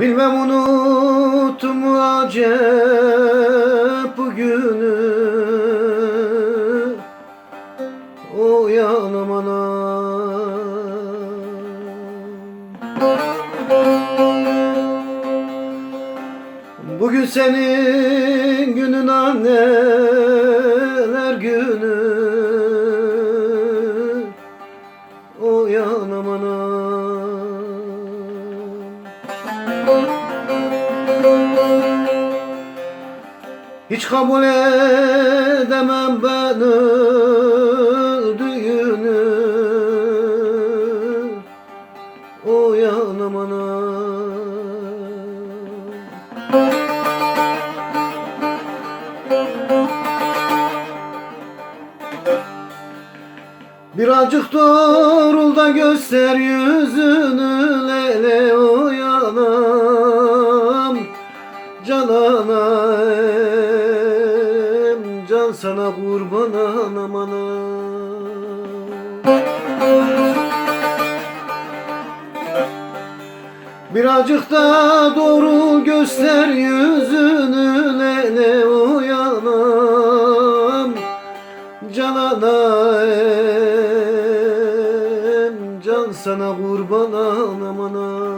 Bilmem unuttum mu acep bugünü O yanım Bugün senin günün anneler Hiç kabul edemem ben öldüğünü O yanım Birazcık doğrul da göster yüzünü lele o Cananam can sana kurban anam Birazcık da doğru göster yüzünü lele o yanam Cananam can sana kurban anam